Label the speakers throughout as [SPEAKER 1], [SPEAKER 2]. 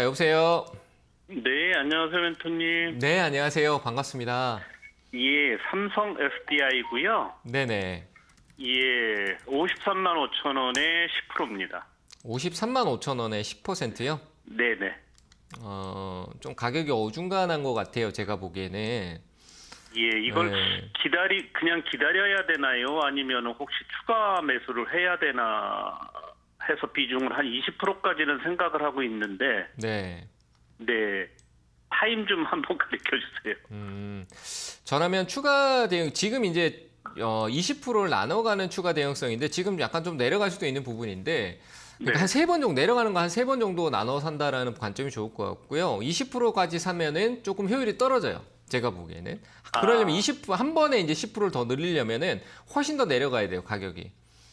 [SPEAKER 1] 아, 여보세요.
[SPEAKER 2] 네, 안녕하세요, 멘토님.
[SPEAKER 1] 네, 안녕하세요. 반갑습니다.
[SPEAKER 2] 예, 삼성 SDI고요.
[SPEAKER 1] 네네.
[SPEAKER 2] 예, 53만 5천 원에 10%입니다.
[SPEAKER 1] 53만 5천 원에 10%요?
[SPEAKER 2] 네네.
[SPEAKER 1] 어, 좀 가격이 어중간한 것 같아요. 제가 보기에는.
[SPEAKER 2] 예, 이걸
[SPEAKER 1] 네.
[SPEAKER 2] 기다리 그냥 기다려야 되나요? 아니면 혹시 추가 매수를 해야 되나 해서 비중을 한 20%까지는 생각을 하고 있는데,
[SPEAKER 1] 네.
[SPEAKER 2] 네, 타임 좀 한번 가르쳐 주세요.
[SPEAKER 1] 음, 저라면 추가 대응, 지금 이제 어, 20%를 나눠 가는 추가 대응성인데 지금 약간 좀 내려갈 수도 있는 부분인데 그러니까
[SPEAKER 2] 네.
[SPEAKER 1] 한세 번 정도 내려가는 거 한 세 번 정도 나눠 산다라는 관점이 좋을 것 같고요. 20%까지 사면은 조금 효율이 떨어져요. 제가 보기에는. 그러려면
[SPEAKER 2] 아.
[SPEAKER 1] 20%한 번에 이제 10%를 더 늘리려면은 훨씬 더 내려가야 돼요, 가격이.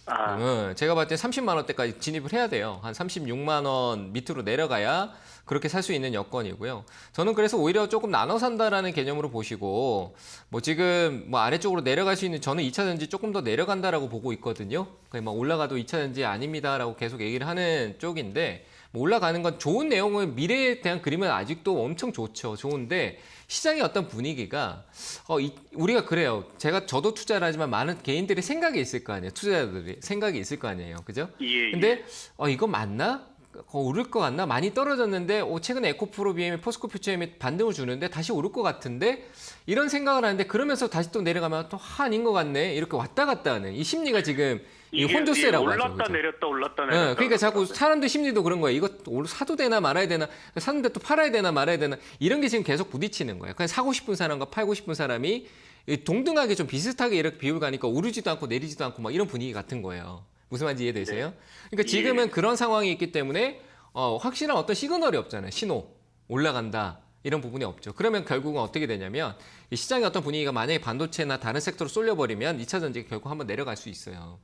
[SPEAKER 2] 아,
[SPEAKER 1] 응, 제가 봤을 때 30만 원대까지 진입을 해야 돼요. 한 36만 원 밑으로 내려가야 그렇게 살 수 있는 여건이고요. 저는 그래서 오히려 조금 나눠 산다라는 개념으로 보시고 뭐 지금 뭐 아래쪽으로 내려갈 수 있는 저는 2차 전지 조금 더 내려간다라고 보고 있거든요. 그냥 막 올라가도 2차 전지 아닙니다라고 계속 얘기를 하는 쪽인데 뭐 올라가는 건 좋은 내용은 미래에 대한 그림은 아직도 엄청 좋죠. 좋은데 시장의 어떤 분위기가 어, 이- 우리가 그래요. 제가 저도 투자를 하지만 많은 개인들이 생각이 있을 거 아니에요. 투자자들이 생각이 있을 거 아니에요. 그죠?
[SPEAKER 2] 예,
[SPEAKER 1] 근데 어, 이거 맞나? 어, 오를 것 같나? 많이 떨어졌는데 어, 최근에 에코프로 BM이 포스코 퓨처엠이 반등을 주는데 다시 오를 것 같은데 이런 생각을 하는데 그러면서 다시 또 내려가면 또 하, 아닌 것 같네 이렇게 왔다 갔다 하는 이 심리가 지금 이 혼조세라고
[SPEAKER 2] 예,
[SPEAKER 1] 하죠.
[SPEAKER 2] 올랐다
[SPEAKER 1] 그죠?
[SPEAKER 2] 내렸다 올랐다 내렸다.
[SPEAKER 1] 예, 그러니까 자꾸 사람들 심리도 그런 거예요. 이거 올- 사도 되나 말아야 되나, 사는데 또 팔아야 되나 말아야 되나 이런 게 지금 계속 부딪히는 거예요. 그냥 사고 싶은 사람과 팔고 싶은 사람이 이 동등하게 좀 비슷하게 이렇게 비율 가니까 오르지도 않고 내리지도 않고 막 이런 분위기 같은 거예요. 무슨 말인지 이해되세요? 그러니까 지금은 그런 상황이 있기 때문에 어, 확실한 어떤 시그널이 없잖아요. 신호 올라간다. 이런 부분이 없죠. 그러면 결국은 어떻게 되냐면 이 시장의 어떤 분위기가 만약에 반도체나 다른 섹터로 쏠려버리면 2차 전지가 결국 한번 내려갈 수 있어요.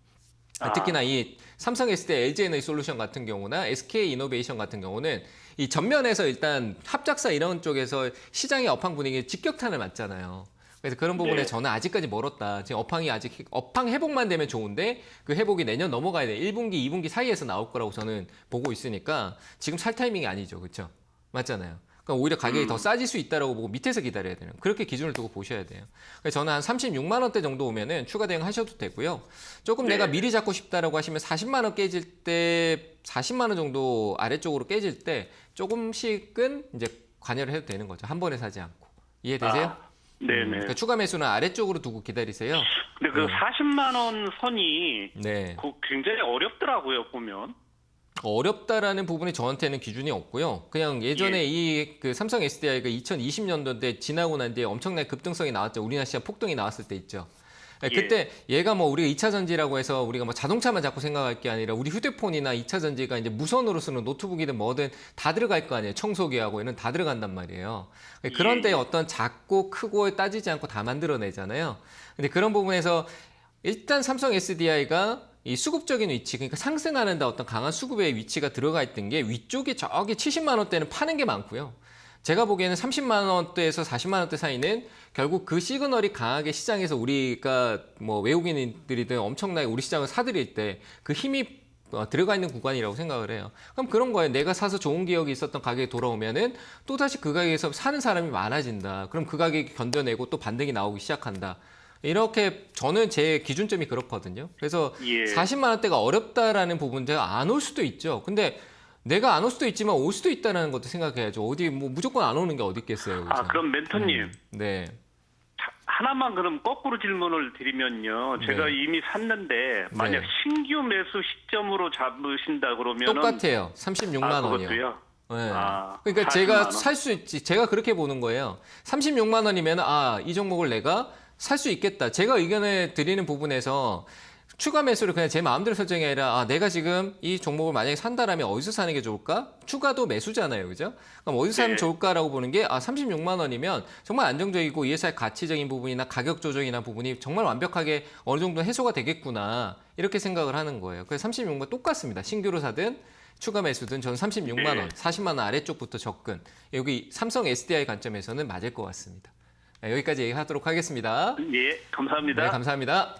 [SPEAKER 2] 아.
[SPEAKER 1] 특히나 이 삼성 SD, LG 에너지 솔루션 같은 경우나 SK 이노베이션 같은 경우는 이 전면에서 일단 합작사 이런 쪽에서 시장의 업황 분위기에 직격탄을 맞잖아요. 그래서 그런 부분에
[SPEAKER 2] 네.
[SPEAKER 1] 저는 아직까지 멀었다. 지금 업황이 아직 업황 회복만 되면 좋은데 그 회복이 내년 넘어가야 돼. 1분기, 2분기 사이에서 나올 거라고 저는 보고 있으니까 지금 살 타이밍이 아니죠. 그렇죠? 맞잖아요. 그러니까 오히려 가격이 더 싸질 수 있다라고 보고 밑에서 기다려야 되는 그렇게 기준을 두고 보셔야 돼요. 그래서 저는 한 36만 원대 정도 오면은 추가 대응 하셔도 되고요. 조금
[SPEAKER 2] 네.
[SPEAKER 1] 내가 미리 잡고 싶다라고 하시면 40만 원 깨질 때 40만 원 정도 아래쪽으로 깨질 때 조금씩은 이제 관여를 해도 되는 거죠. 한 번에 사지 않고. 이해되세요?
[SPEAKER 2] 아, 네네.
[SPEAKER 1] 그러니까 추가 매수는 아래쪽으로 두고 기다리세요.
[SPEAKER 2] 근데 그 40만 원 선이
[SPEAKER 1] 네.
[SPEAKER 2] 그 굉장히 어렵더라고요 보면.
[SPEAKER 1] 어렵다라는 부분이 저한테는 기준이 없고요. 그냥 예전에 이그 삼성 SDI가 2020년도인데 지나고 난 뒤에 엄청난 급등성이 나왔죠. 우리나라 시장 폭등이 나왔을 때 있죠. 네,
[SPEAKER 2] 예.
[SPEAKER 1] 그때 얘가 뭐 우리가 2차 전지라고 해서 우리가 뭐 자동차만 자꾸 생각할 게 아니라 우리 휴대폰이나 2차 전지가 이제 무선으로 쓰는 노트북이든 뭐든 다 들어갈 거 아니에요. 청소기하고 이런 다 들어간단 말이에요. 그런데
[SPEAKER 2] 예.
[SPEAKER 1] 어떤 작고 크고 따지지 않고 다 만들어내잖아요. 근데 그런 부분에서 일단 삼성 SDI가 이 수급적인 위치, 그러니까 상승하는 데 어떤 강한 수급의 위치가 들어가 있던 게 위쪽에 저기 70만 원대는 파는 게 많고요. 제가 보기에는 30만 원대에서 40만 원대 사이는 결국 그 시그널이 강하게 시장에서 우리가 뭐 외국인들이든 엄청나게 우리 시장을 사들일 때 그 힘이 어, 들어가 있는 구간이라고 생각을 해요. 그럼 그런 거예요. 내가 사서 좋은 기억이 있었던 가격이 돌아오면은 또 다시 그 가격에서 사는 사람이 많아진다. 그럼 그 가격이 견뎌내고 또 반등이 나오기 시작한다. 이렇게 저는 제 기준점이 그렇거든요. 그래서
[SPEAKER 2] 예.
[SPEAKER 1] 40만 원대가 어렵다라는 부분 제가 안 올 수도 있죠. 근데 내가 안 올 수도 있지만 올 수도 있다는 것도 생각해야죠. 어디 뭐 무조건 안 오는 게 어디 있겠어요.
[SPEAKER 2] 아
[SPEAKER 1] 그죠?
[SPEAKER 2] 그럼 멘토님
[SPEAKER 1] 음, 네.
[SPEAKER 2] 자, 하나만 그럼 거꾸로 질문을 드리면요. 제가
[SPEAKER 1] 네.
[SPEAKER 2] 이미 샀는데 만약
[SPEAKER 1] 네.
[SPEAKER 2] 신규 매수 시점으로 잡으신다 그러면은
[SPEAKER 1] 똑같아요. 36만
[SPEAKER 2] 아, 원이요.
[SPEAKER 1] 네.
[SPEAKER 2] 아,
[SPEAKER 1] 그러니까
[SPEAKER 2] 40만
[SPEAKER 1] 제가
[SPEAKER 2] 원.
[SPEAKER 1] 살수 있지. 제가 그렇게 보는 거예요. 36만 원이면 아, 이 종목을 내가 살 수 있겠다. 제가 의견을 드리는 부분에서 추가 매수를 그냥 제 마음대로 설정이 아니라 아, 내가 지금 이 종목을 만약에 산다라면 어디서 사는 게 좋을까? 추가도 매수잖아요. 그죠? 그럼 어디서 사면
[SPEAKER 2] 네.
[SPEAKER 1] 좋을까라고 보는 게 아, 36만 원이면 정말 안정적이고 ESR 가치적인 부분이나 가격 조정이나 부분이 정말 완벽하게 어느 정도 해소가 되겠구나. 이렇게 생각을 하는 거예요. 그래서 36만 똑같습니다. 신규로 사든 추가 매수든 저는 36만 원,
[SPEAKER 2] 네.
[SPEAKER 1] 40만 원 아래쪽부터 접근. 여기 삼성 SDI 관점에서는 맞을 것 같습니다. 네, 여기까지 얘기하도록 하겠습니다.
[SPEAKER 2] 예, 감사합니다.
[SPEAKER 1] 네, 감사합니다.